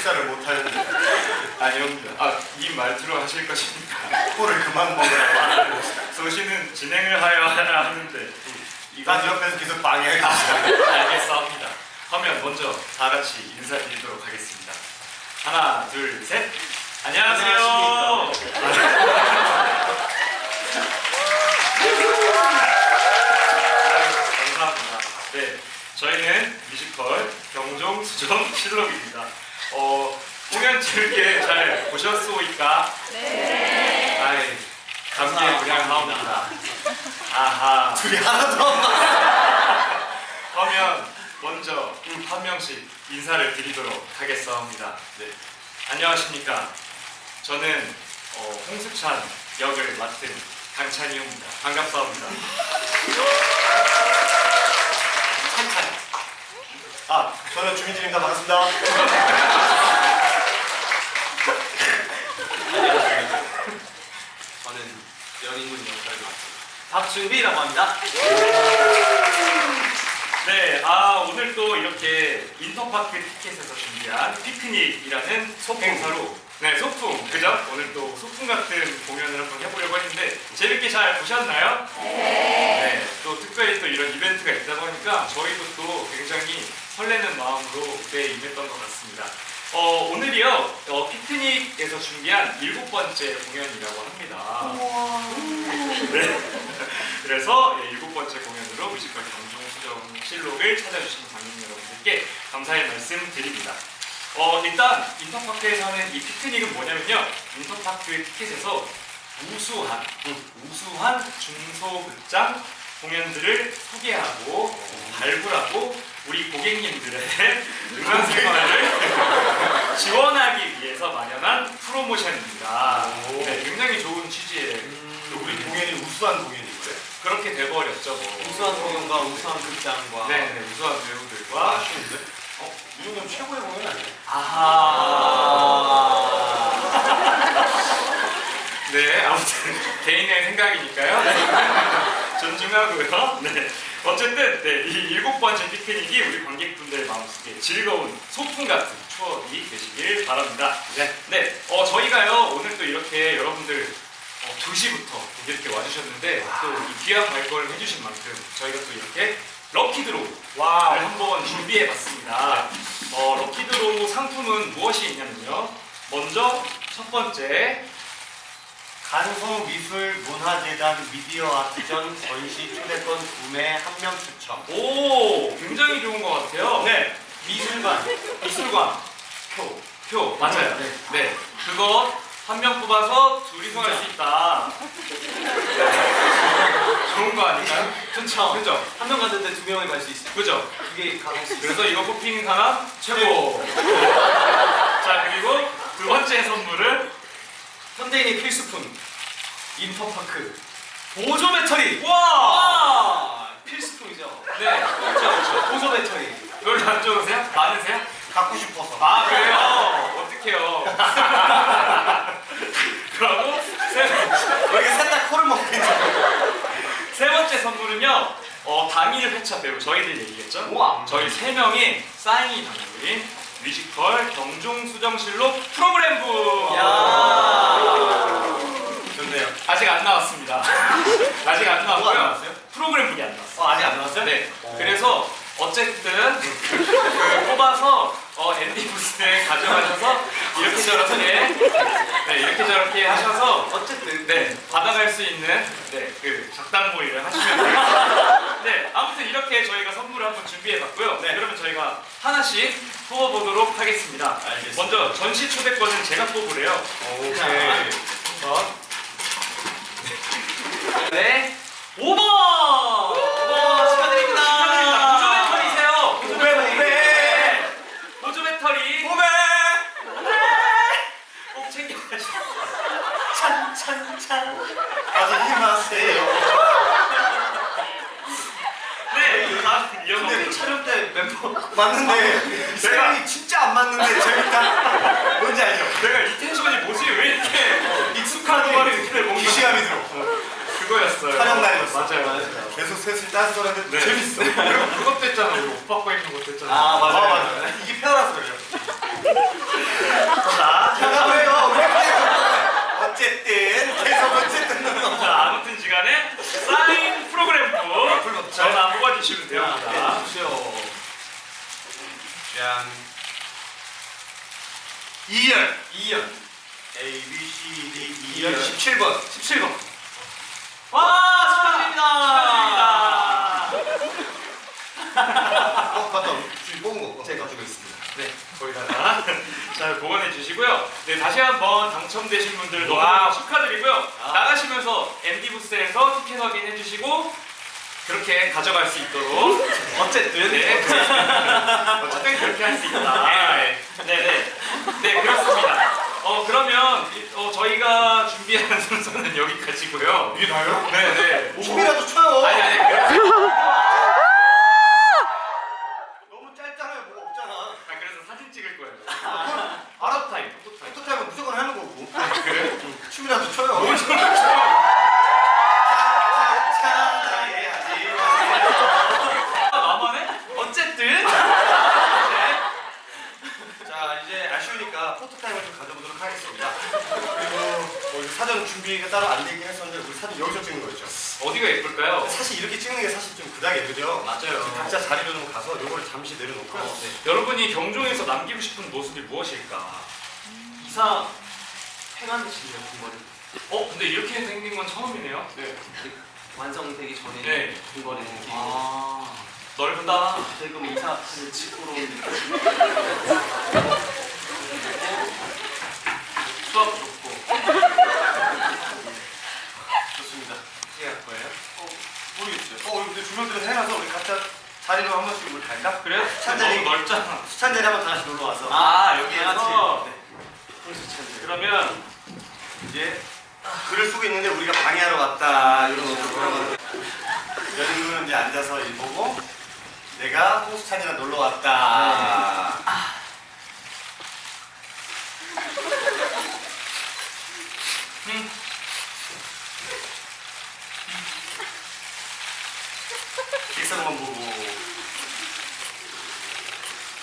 식사를 못 하는데 아니요 아이 말투로 하실 것입니까? 코를 그만 먹으라고 하는데 소신은 진행을 하여 하나 하는데 이거는 옆에서 계속 방해하고 있어. 알겠습니다 그러면 먼저 다 같이 인사드리도록 하겠습니다. 하나 둘 셋. 즐게 잘 보셨소이까? 네. 아이, 감기에 무량합니다. 아하. 둘이 하나도 안 맞아. 그러면 먼저 한 명씩 인사를 드리도록 하겠습니다. 네. 안녕하십니까. 저는 어, 홍수찬 역을 맡은 강찬이입니다. 반갑습니다. 찬찬. 아, 저는 주민진입니다. 반갑습니다. 저는 연인군 역할을 맡은 박준비라고 합니다. 네, 아 오늘 또 이렇게 인터파크 티켓에서 준비한 피크닉이라는 행사로 네 소풍 그죠? 오늘 또 소풍 같은 공연을 한번 해보려고 했는데 재밌게 잘 보셨나요? 네. 또 특별히 또 이런 이벤트가 있다 보니까 저희도 또 굉장히 설레는 마음으로 무대에 임했던 것 같습니다. 어, 오늘이요 어, 피크닉에서 준비한 일곱 번째 공연이라고 합니다. 네. 그래서 예, 일곱 번째 공연으로 뮤지컬 감정수정 실록을 찾아주신 관객 여러분들께 감사의 말씀 드립니다. 어, 일단 인터파크에서 하는 이 피크닉은 뭐냐면요. 인터파크 티켓에서 우수한, 우수한 중소극장 공연들을 소개하고 발굴하고 우리 고객님들의 음악 생활을 지원하기 위해서 마련한 프로모션입니다. 오. 네, 굉장히 좋은 취지의 또 우리 공연이 우수한 공연이고요. 그렇게 돼버렸죠 뭐. 우수한 공연과 우수한 극장과 네, 네, 우수한 배우들과 아쉬운데? 어? 이 정도면 최고의 공연 아니에요? 아하 네, 아무튼 개인의 생각이니까요. 존중하고요. 네. 어쨌든 네, 이 일곱 번째 피크닉이 우리 관객분들 마음속에 즐거운 소풍 같은 추억이 되시길 바랍니다. 네, 네. 어, 저희가요 오늘 또 이렇게 여러분들 어, 2시부터 이렇게 와주셨는데 또 이 귀한 발걸음 해주신 만큼 저희가 또 이렇게 럭키드로우를 한번 준비해봤습니다. 어, 럭키드로우 상품은 무엇이 있냐면요. 먼저 첫 번째 간소미술문화재단 미디어 아트전 전시 초대권 구매 한 명 추첨. 오, 굉장히 좋은 것 같아요. 네, 미술관, 미술관 표. 표 맞아요. 네. 네, 그거 한 명 뽑아서 둘이서 할 수 있다. 좋은 거 아닌가요? 좋죠. 그죠? 한 명 갔는데 두 명이 갈 수 있어요. 그죠? 그게 수 있어요. 그래서 이거 뽑히는 사람 최고. 자 그리고 두 번째 선물은 현대인의 필수품 인터파크 보조 배터리. 와, 3일 회차 배우 저희들 얘기겠죠? 우와. 저희 세 명이 사인이 담긴 뮤지컬 경종 수정실로 프로그램 부. 좋네요. 아직 안 나왔습니다. 아직 안 나왔고요. 뭐 프로그램 북이 안 나왔어요. 어, 아직 안 나왔어요? 네. 어. 그래서 어쨌든 네. 뽑아서 어, 앤디 부스에 가져가셔서 이렇게 저렇게 네 이렇게 저렇게 하셔서 어쨌든 네 받아갈 수 있는 네그 작당 모의를 하시면 됩니다. 네, 아무튼 이렇게 저희가 선물을 한번 준비해봤고요. 네, 그러면 저희가 하나씩 뽑아보도록 하겠습니다. 알겠습니다. 먼저 전시 초대권은 제가 뽑으래요. 오케이. 전네 5번. 5번 축하드립니다. 축하드립니다. 보조 배터리세요. 보조 오백, 배터리. 오백. 네. 보조 배터리. 오메! 꼭 챙겨가시고. 찬찬찬. 아주 힘하세요. 네, 다음 근데 이어서. 촬영 때 멤버 맞는데 세영이 진짜 안 맞는데 재밌다. 뭔지 알죠? 내가 이 텐션이 뭐지? 왜 이렇게 익숙한 동안에 근데 뭔가 기시감이 들어. 그거였어요. 촬영 날이었어. 맞아요, 맞아요. 계속 셋을 딴소리 하는데 네. 재밌어. 그리고 그것도 했잖아. 우리 오빠 거 입는 것도 했잖아. 아, 맞아요. 아, 맞아. 이게 페어라서 그래요. 자, 이렇게 어쨌든 계속 어쨌든 자, 아무튼 시간에 사인 프로그램도 전화 뽑아주시면 됩니다. 해주십시오. 짠 2열 2연. A B C D 2열 2열 17번 17번. 와, 축하드립니다. 어 맞다 지금 뽑은 거 제가 가지고 있습니다 네, 거기다가 잘 보관해 주시고요. 네, 다시 한번 당첨되신 분들. 너무 축하드리고요. 아. 나가시면서 MD 부스에서 티켓 확인해 주시고 그렇게 가져갈 수 있도록 어쨌든. 네, 어쨌든 그렇게 할 수 있다. 네, 네, 네, 네, 그렇습니다. 어 그러면 이- 어, 저희가 준비한 순서는 여기까지고요. 이게 다요? 네, 네. 춤이라도 춰요 아니 아니 그래서, 너무 짧잖아요 뭐가 없잖아 아, 그래서 사진 찍을 거예요. 아랍 타임, 포토 타임. 포토타임은 무조건 하는 거고 그래? 춤이라도 춰요 뭘 좀- 차차차 해야지 나만해? 어쨌든. 자 이제 아쉬우니까 포토타임을 좀 가져보도록 하겠습니다 그리고 뭐 준비가 따로 안 되긴 했었는데 우리 사진 여기서 찍는 거였죠 어디가 예쁠까요? 사실 이렇게 찍는 게 사실 좀 그닥 예쁘죠 맞아요. 각자 자리로 좀 가서 요거를 잠시 내려놓고 어, 네. 여러분이 경종에서 남기고 싶은 모습이 무엇일까? 이사 해관식이요, 군거리. 어, 근데 이렇게 생긴 건 처음이네요. 네. 완성되기 전에 네. 군거리 느낌. 아, 넓다. 지금 이사를 집으로 수학 좋고. 좋습니다 어떻게 할 거예요? 모르겠 어 근데 조명들을 해놔서 우리 각자 자리로 한 번씩 우리 갈까? 그래? 찬자리. 너무 넓잖아. 수찬 자리 한번 다시 놀러 와서 아, 네. 여기에서? 그러면 이제 글을 쓰고 있는데 우리가 방해하러 왔다 이런 것도 여자분은 이제 앉아서 일 보고 내가 홍수찬이랑 놀러 왔다 음. 일상만 보고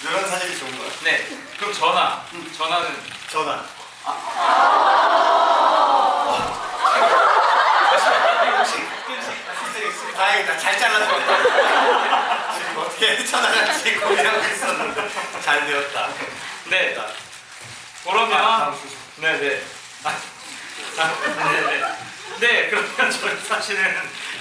이런 사진이 좋은 거야 네. 그럼 전화. 전화는 전화 다행이다 잘 잘라줬다 지금 어떻게 전화할지 고민하고 있었는데 잘 되었다 네. 자, 그러면 다음 순서. 네네. 아, 아, 네네. 네, 그러면 저희 사실은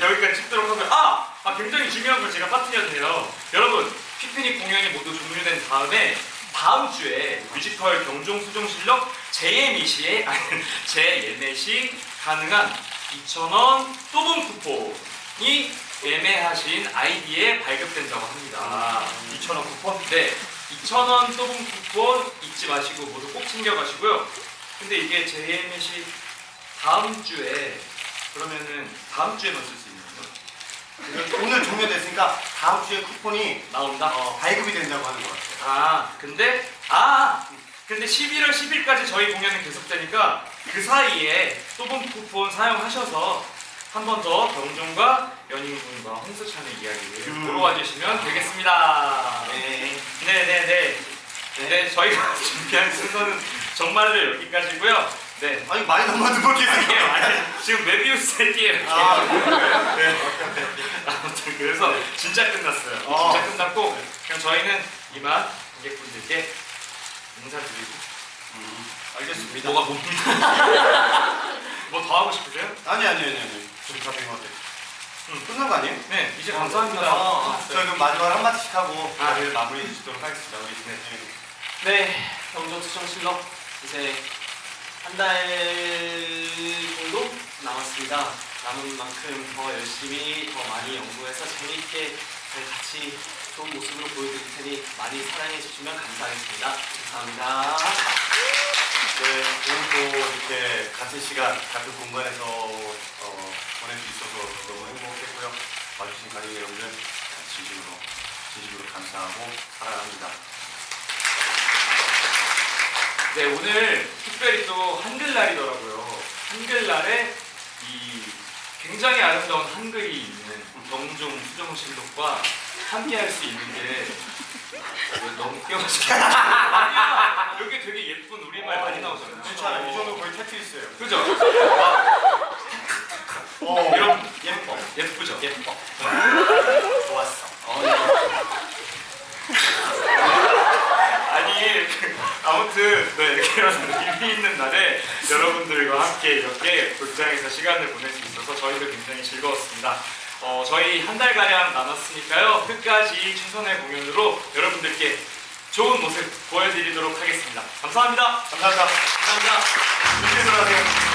여기까지 찍도록 하고요. 아! 아, 굉장히 중요한 걸 제가 빠뜨렸네요. 여러분, 피크닉 공연이 모두 종료된 다음에 다음 주에 뮤지컬 경종 수종 실력 재예매시에 아니 재예매 시 가능한 2,000원 또봉 쿠폰이 예매하신 아이디에 발급된다고 합니다. 2,000원 쿠폰? 네, 2,000원 또봉 쿠폰 잊지 마시고 모두 꼭 챙겨가시고요. 근데 이게 JMS이 다음 주에 그러면은 다음 주에만 쓸 수 있는 거예요? 오늘 종료됐으니까 다음 주에 쿠폰이 나온다. 어. 발급이 된다고 하는 것 같아요. 아, 근데 아, 근데 11월 10일까지 저희 공연은 계속되니까 그 사이에 또봉 쿠폰 사용하셔서 한 번 더 경종과 연인군과 홍수찬의 이야기를 음. 보러 와주시면 되겠습니다. 네. 네네네. 네, 저희가 준비한 순서는 정말로 여기까지고요. 네. 아니 많이 계속 이게 아니, 지금 메비우스 세트에 이렇게. 아, 그래요? 네. 아무튼 그래서 진짜 끝났어요. 어. 진짜 끝났고 그냥 저희는 이만 관객분들께 인사드리고 음, 알겠습니다. 뭐가 뭡니까? 뭐 더 하고 싶으세요? 아니 아니 아니 아니. 지금 다 된것 같아요. 음. 끝난 거 아니에요? 네, 이제 감사합니다. 아, 저희 그럼 마지막으로 한마디씩 하고 아. 저희를 마무리 짓도록 하겠습니다. 우리 네. 네, 경종 수정 실력 이제 한 달 정도 남았습니다. 남은 만큼 더 열심히 더 많이 연구해서 재미있게 저희 같이 좋은 모습으로 보여드릴 테니 많이 사랑해 주시면 감사하겠습니다. 감사합니다. 네, 오늘 또 이렇게 같은 시간, 같은 공간에서 어, 보낼 수 있어서 너무 행복했고요. 와주신 가족 여러분들 진심으로, 진심으로 감사하고 사랑합니다. 네, 오늘 특별히 또 한글날이더라고요. 한글날에 이 굉장히 아름다운 한글이 있는 경종 수정실록과 함께 할 수 있는 게 너무 아니야 여기 되게 예쁜 우리말 많이 나오잖아요 괜찮아. 이 정도 거의 테트리스예요. 그죠? 어, 이런 예뻐. 예쁘죠? 예뻐. 좋았어. 어, 네. 아니 이렇게 의미 있는 날에 여러분들과 함께 이렇게 극장에서 시간을 보낼 수 있어서 저희도 굉장히 즐거웠습니다. 어, 저희 한 달가량 남았으니까요 끝까지 최선의 공연으로 여러분들께 좋은 모습 보여드리도록 하겠습니다. 감사합니다. 감사합니다. 감사합니다. 조심히 들어가세요.